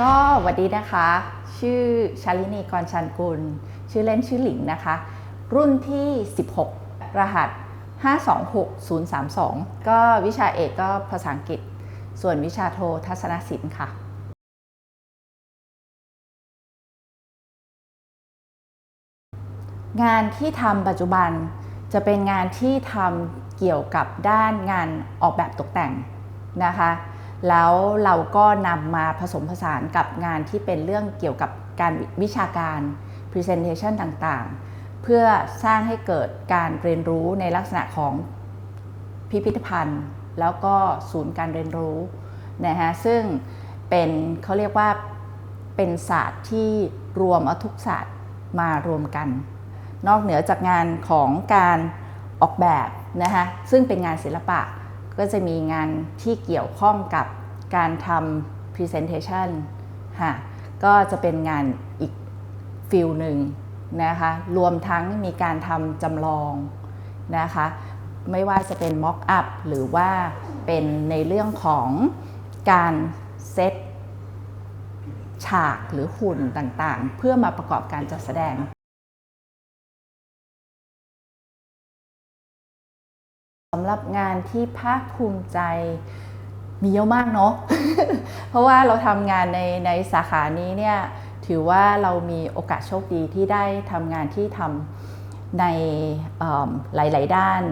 ก็สวัสดีนะคะ ชื่อชาลินีกรชันกุล ชื่อเล่นชื่อหลิงนะคะ รุ่นที่ 16 รหัส 526032 ก็วิชาเอกก็ภาษาอังกฤษ ส่วนวิชาโททัศนศิลป์ค่ะงานที่ทำปัจจุบันจะเป็นงานที่ทำเกี่ยวกับด้านงานออกแบบตกแต่งนะคะ แล้วเราก็นำมาผสมผสานกับงานที่เป็นเรื่องเกี่ยวกับการวิชาการ Presentation ต่างๆ เพื่อสร้างให้เกิดการเรียนรู้ในลักษณะของพิพิธภัณฑ์ แล้วก็ศูนย์การเรียนรู้นะฮะซึ่งเป็นเขาเรียกว่าเป็นศาสตร์ที่รวมเอาทุกศาสตร์มารวมกัน นอกเหนือจากงานของการออกแบบนะคะซึ่งเป็นงานศิลปะ ก็จะมีงานที่เกี่ยวข้องกับการทำ Presentation ค่ะก็จะเป็นงานอีกฟิลหนึ่งนะคะรวมทั้งมีการทำจำลองนะคะไม่ว่าจะเป็น Mock up หรือว่าเป็นในเรื่องของการเซตฉากหรือหุ่นต่างๆ เพื่อมาประกอบการจัดแสดง สำหรับงานที่ภาคภูมิใจมีเยอะมากเนาะ เพราะว่าเราทำงานในในสาขานี้เนี่ยถือว่าเรามีโอกาสโชคดีที่ได้ทำงานที่ทำในหลาย ๆ ด้าน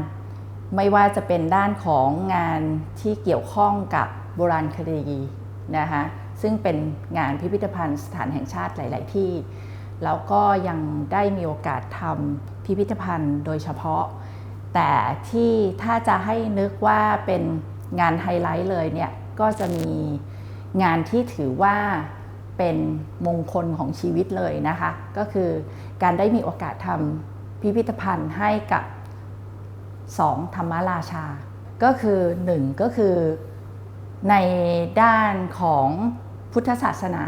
ไม่ว่าจะเป็นด้านของงานที่เกี่ยวข้องกับโบราณคดีนะคะซึ่งเป็นงานพิพิธภัณฑ์สถานแห่งชาติหลาย ๆ ที่ แล้วก็ยังได้มีโอกาสทำพิพิธภัณฑ์โดยเฉพาะ แต่ที่ถ้าจะให้นึกว่าเป็นงานไฮไลท์เลยเนี่ยก็จะมีงานที่ถือว่าเป็นมงคลของชีวิตเลยนะคะ ก็คือการได้มีโอกาสทำพิพิธภัณฑ์ให้กับสองธรรมราชา ก็คือหนึ่งก็คือในด้านของพุทธศาสนา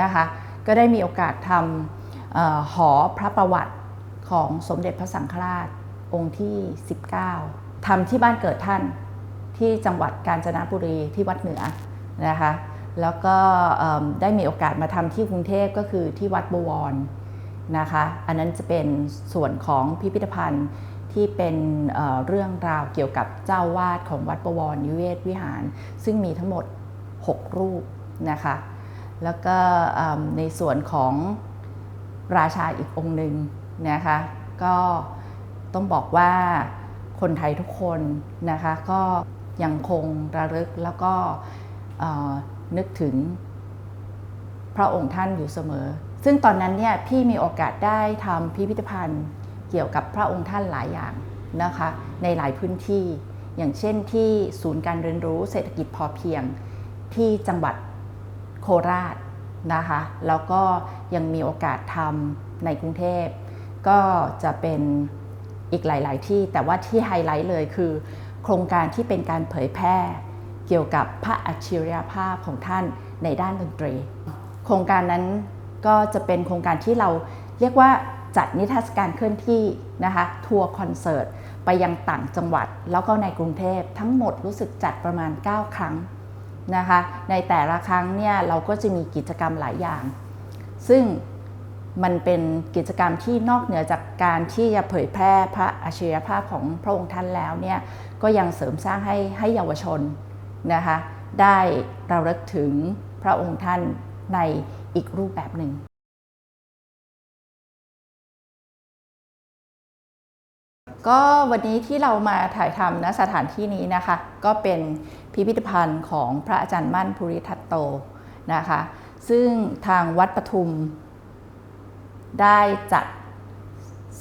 นะคะ ก็ได้มีโอกาสทำออหอพระประวัติของสมเด็จพระสังฆราช องค์ที่ 19ทำที่บ้านเกิดท่านที่จังหวัดกาญจนบุรีที่วัดเหนือนะคะแล้วก็ได้มีโอกาสมาทำที่กรุงเทพก็คือที่วัดบวรนะคะอันนั้นจะเป็นส่วนของพิพิธภัณฑ์ที่เป็นเเรื่องราวเกี่ยวกับเจ้าวาดของวัดบวรนิเวศวิหาร ซึ่งมีทั้งหมด 6 รูปนะคะแล้วก็ในส่วนของราชาอีกองค์หนึ่งนะคะก็ ต้องบอกว่าคนไทยทุกคนนะคะก็ยังคงระลึกแล้วก็นึกถึงพระองค์ท่านอยู่เสมอ ซึ่งตอนนั้นเนี่ยพี่มีโอกาสได้ทำพิพิธภัณฑ์เกี่ยวกับพระองค์ท่านหลายอย่างนะคะในหลายพื้นที่ อย่างเช่นที่ศูนย์การเรียนรู้เศรษฐกิจพอเพียงที่จังหวัดโคราชนะคะแล้วก็ยังมีโอกาสทำในกรุงเทพก็จะเป็น อีกหลาย ๆ ที่แต่ว่าที่ไฮไลท์เลยคือ โครงการที่เป็นการเผยแพร่เกี่ยวกับพระอัจฉริยภาพของท่านในด้านดนตรี โครงการนั้นก็จะเป็นโครงการที่เราเรียกว่าจัดนิทรรศการเคลื่อนที่นะคะทัวร์คอนเสิร์ตไปยังต่างจังหวัด แล้วก็ในกรุงเทพทั้งหมดรู้สึกจัดประมาณ 9 ครั้งนะคะในแต่ละครั้งเนี่ยเราก็จะมีกิจกรรมหลายอย่าง ซึ่ง มันเป็นกิจกรรมที่นอกเหนือจากการที่จะเผยแพร่พระอัจฉริยภาพของพระองค์ท่านแล้วเนี่ยก็ยังเสริมสร้างให้ให้เยาวชนนะคะได้เราลึกถึงพระองค์ท่านในอีกรูปแบบหนึ่ง ก็วันนี้ที่เรามาถ่ายทำณสถานที่นี้นะคะ ก็เป็นพิพิธภัณฑ์ของพระอาจารย์มั่นภูริทัตโตนะคะ ซึ่งทางวัดปทุม ได้จัด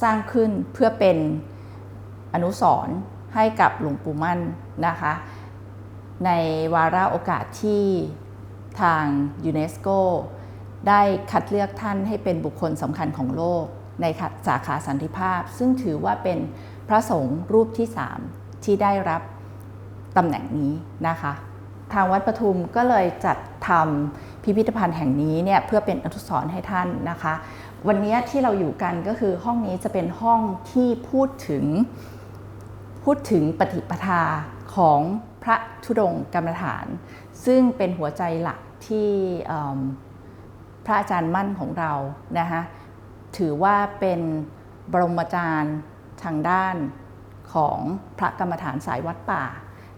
สร้างขึ้นเพื่อเป็นอนุสรณ์ให้กับหลวงปู่มั่นนะคะ ในวาระโอกาสที่ทางยูเนสโกได้คัดเลือกท่านให้เป็นบุคคลสำคัญของโลก ในสาขาสันติภาพ ซึ่งถือว่าเป็นพระสงฆ์รูปที่ 3 ที่ได้รับตำแหน่งนี้นะคะ ทางวัดปทุมก็เลยจัดทำพิพิธภัณฑ์แห่งนี้เนี่ยเพื่อเป็นอนุสรณ์ให้ท่านนะคะ วันนี้ที่เราอยู่กันก็คือห้องนี้จะเป็นห้องที่พูดถึงพูดถึงปฏิปทาของพระธุดงค์กรรมฐาน ซึ่งเป็นหัวใจหลักที่พระอาจารย์มั่นของเรานะคะถือว่าเป็นบรมอาจารย์ทางด้านของพระกรรมฐานสายวัดป่า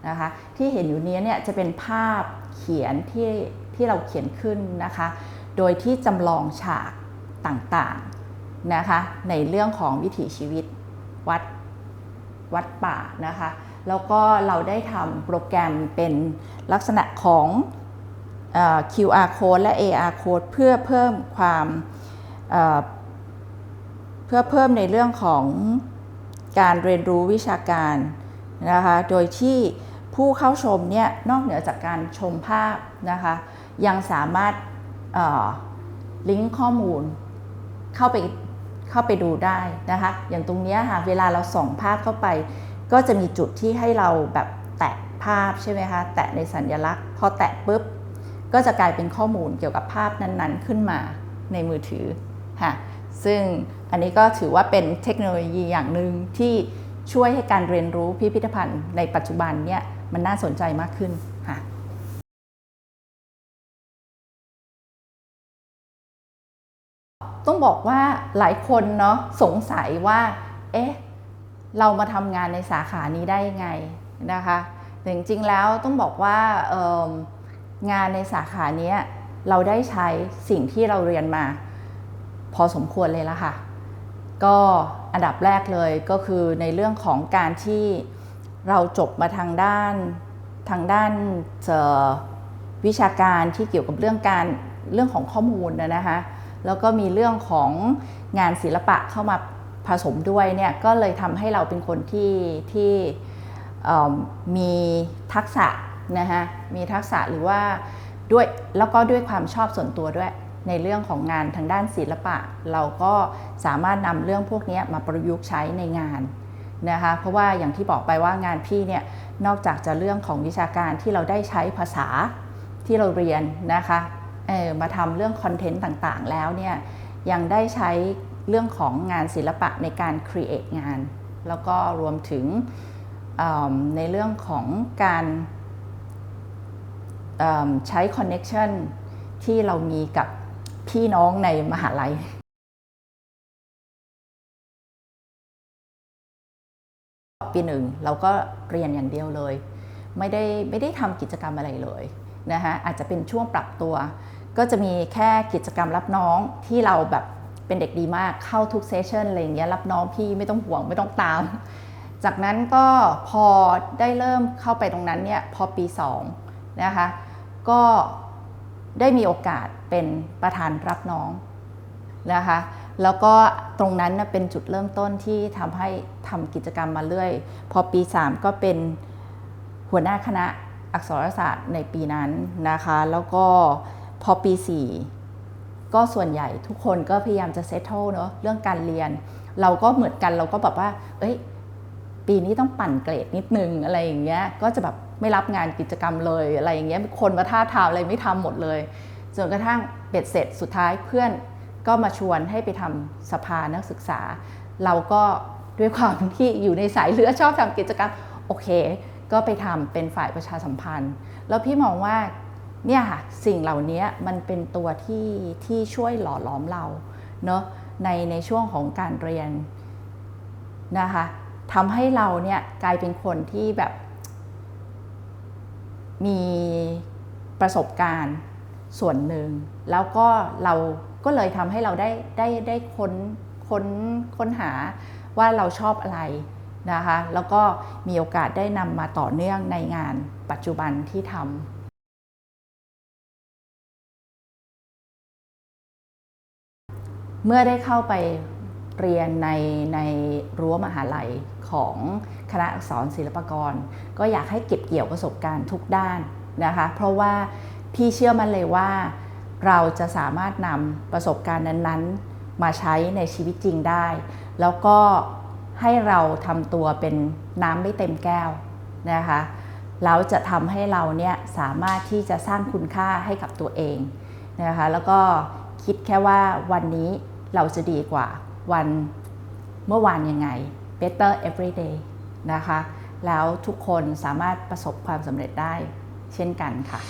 นะคะที่เห็นอยู่นี้เนี่ยจะเป็นภาพเขียนที่ที่เราเขียนขึ้นนะคะ โดยที่จำลองฉาก ต่างๆนะคะ ในเรื่องของวิถีชีวิตวัดวัดป่านะคะ แล้วก็เราได้ทำโปรแกรมเป็นลักษณะของอ QR code และ AR code เพื่อเพิ่มความเเพื่อเพิ่มในเรื่องของการเรียนรู้วิชาการนะคะ โดยที่ผู้เข้าชมเนี่ยนอกเหนือจากการชมภาพนะคะ ยังสามารถลิงก์ข้อมูล เข้าไปเข้าไปดูได้นะคะ อย่างตรงเนี้ยค่ะเวลาเราส่องภาพเข้าไป ก็จะมีจุดที่ให้เราแบบแตะภาพใช่ไหมคะแตะในสัญลักษณ์ พอแตะปุ๊บก็จะกลายเป็นข้อมูลเกี่ยวกับภาพนั้นๆ ขึ้นมาในมือถือค่ะซึ่งอันนี้ก็ถือว่าเป็นเทคโนโลยีอย่างหนึ่งที่ช่วยให้การเรียนรู้พิพิธภัณฑ์ในปัจจุบันเนี่ยมันน่าสนใจมากขึ้น ต้องบอกว่าหลายคนเนาะสงสัยว่า เอ๊ะ เรามาทำงานในสาขานี้ได้ยังไงนะคะแต่จริงๆแล้วต้องบอกว่างานในสาขานี้เราได้ใช้สิ่งที่เราเรียนมา พอสมควรเลยละค่ะ ก็อันดับแรกเลยก็คือในเรื่องของการที่เราจบมาทางด้านทางด้านเอ่อวิชาการที่เกี่ยวกับเรื่องการเรื่องของข้อมูลนะคะ แล้วก็มีเรื่องของงานศิลปะเข้ามาผสมด้วยเนี่ยก็เลยทำให้เราเป็นคนที่ที่มีทักษะนะคะมีทักษะหรือว่าด้วยแล้วก็ด้วยความชอบส่วนตัวด้วย ในเรื่องของงานทางด้านศิลปะ เราก็สามารถนำเรื่องพวกนี้มาประยุกต์ใช้ในงานนะคะเพราะว่าอย่างที่บอกไปว่างานพี่เนี่ยนอกจากจะเรื่องของวิชาการที่เราได้ใช้ภาษาที่เราเรียนนะคะ มาทำเรื่องคอนเทนต์ต่างๆ แล้วเนี่ยยังได้ใช้เรื่องของงานศิลปะในการ create งาน แล้วก็รวมถึงในเรื่องของการใช้ connection ที่เรามีกับพี่น้องในมหาลัยปีหนึ่งเราก็เรียนอย่างเดียวเลย ไม่ได้ไม่ได้ทำกิจกรรมอะไรเลย นะคะอาจจะเป็นช่วงปรับตัว ก็จะมีแค่กิจกรรมรับน้องที่เราแบบเป็นเด็กดีมากเข้าทุกเซสชันอะไรอย่างเงี้ยรับน้องพี่ไม่ต้องห่วงไม่ต้องตาม จากนั้นก็พอได้เริ่มเข้าไปตรงนั้นเนี่ยพอปี2นะคะก็ได้มีโอกาสเป็นประธานรับน้องนะคะแล้วก็ตรงนั้นเป็นจุดเริ่มต้นที่ทำให้ทำกิจกรรมมาเรื่อย พอปี 3 ก็เป็นหัวหน้าคณะ อักษรศาสตร์ในปีนั้นนะคะ แล้วก็พอปี 4 ก็ส่วนใหญ่ทุกคนก็พยายามจะเซตโ e เนาะเรื่องการเรียน เราก็เหมือนกันเราก็แบบว่า เอ้ย ปีนี้ต้องปั่นเกรดนิดนึงอะไรอย่างเงี้ยก็จะแบบไม่รับงานกิจกรรมเลยอะไรอย่างเงี้ยคนมาท่าทามอะไรไม่ทำหมดเลยจนกระทั่งเบ็ดเสร็จสุดท้ายเพื่อนก็มาชวนให้ไปทำสภานักศึกษา เราก็ด้วยความที่อยู่ในสายเลือดชอบทำกิจกรรมโอเค ก็ไปทำเป็นฝ่ายประชาสัมพันธ์ แล้วพี่มองว่าเนี่ยค่ะสิ่งเหล่านี้มันเป็นตัวที่ที่ช่วยหล่อหลอมเราเนาะในในช่วงของการเรียนนะคะทำให้เราเนี่ยกลายเป็นคนที่แบบมีประสบการณ์ส่วนหนึ่ง แล้วก็เราก็เลยทำให้เราได้ได้ได้ค้นค้นค้นหาว่าเราชอบอะไร นะคะแล้วก็มีโอกาสได้นำมาต่อเนื่องในงานปัจจุบันที่ทำเมื่อได้เข้าไปเรียนในในรั้วมหาลัยของคณะอักษรศิลปกร ก็อยากให้เก็บเกี่ยวประสบการณ์ทุกด้านนะคะ เพราะว่าพี่เชื่อมันเลยว่า เราจะสามารถนำประสบการณ์นั้น ๆ มาใช้ในชีวิตจริงได้ แล้วก็ ให้เราทำตัวเป็นน้ำไม่เต็มแก้วนะคะแล้วจะทำให้เราเนี่ยสามารถที่จะสร้างคุณค่าให้กับตัวเองนะคะแล้วก็คิดแค่ว่าวันนี้เราจะดีกว่าวันเมื่อวานยังไง better every day นะคะแล้วทุกคนสามารถประสบความสำเร็จได้เช่นกันค่ะ